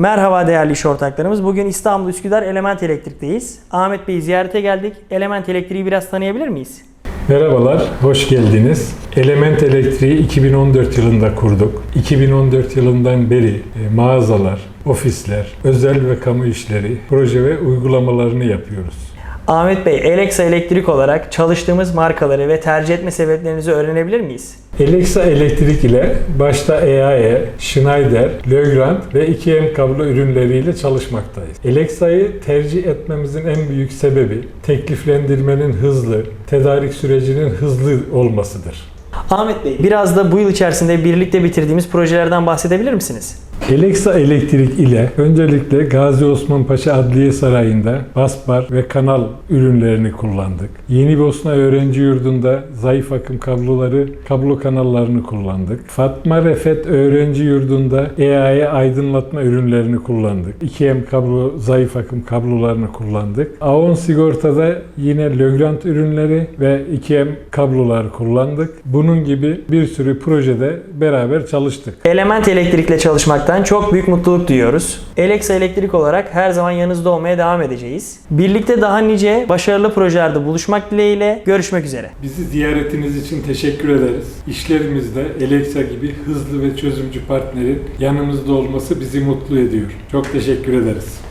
Merhaba değerli iş ortaklarımız. Bugün İstanbul Üsküdar Element Elektrik'teyiz. Ahmet Bey'i ziyarete geldik. Element Elektriği biraz tanıyabilir miyiz? Merhabalar, hoş geldiniz. Element Elektriği 2014 yılında kurduk. 2014 yılından beri e, mağazalar, ofisler, özel ve kamu işleri, proje ve uygulamalarını yapıyoruz. Ahmet Bey, Alexa Elektrik olarak çalıştığımız markaları ve tercih etme sebeplerinizi öğrenebilir miyiz? Alexa Elektrik ile başta EAE, Schneider, Legrand ve 2M kablo ürünleriyle çalışmaktayız. Alexa'yı tercih etmemizin en büyük sebebi tekliflendirmenin hızlı, tedarik sürecinin hızlı olmasıdır. Ahmet Bey, biraz da bu yıl içerisinde birlikte bitirdiğimiz projelerden bahsedebilir misiniz? Alexa Elektrik ile öncelikle Gazi Osman Paşa Adliye Sarayı'nda basbar ve kanal ürünlerini kullandık. Yeni Bosna Öğrenci Yurdu'nda zayıf akım kabloları, kablo kanallarını kullandık. Fatma Refet Öğrenci Yurdu'nda EAE aydınlatma ürünlerini kullandık. 2M kablo, zayıf akım kablolarını kullandık. Aon Sigorta'da yine Legrand ürünleri ve 2M kablolar kullandık. Bunun gibi bir sürü projede beraber çalıştık. Element Elektrik'le çalışmaktan çok büyük mutluluk duyuyoruz. Alexa Elektrik olarak her zaman yanınızda olmaya devam edeceğiz. Birlikte daha nice başarılı projelerde buluşmak dileğiyle görüşmek üzere. Bizi ziyaretiniz için teşekkür ederiz. İşlerimizde Alexa gibi hızlı ve çözümcü partnerin yanımızda olması bizi mutlu ediyor. Çok teşekkür ederiz.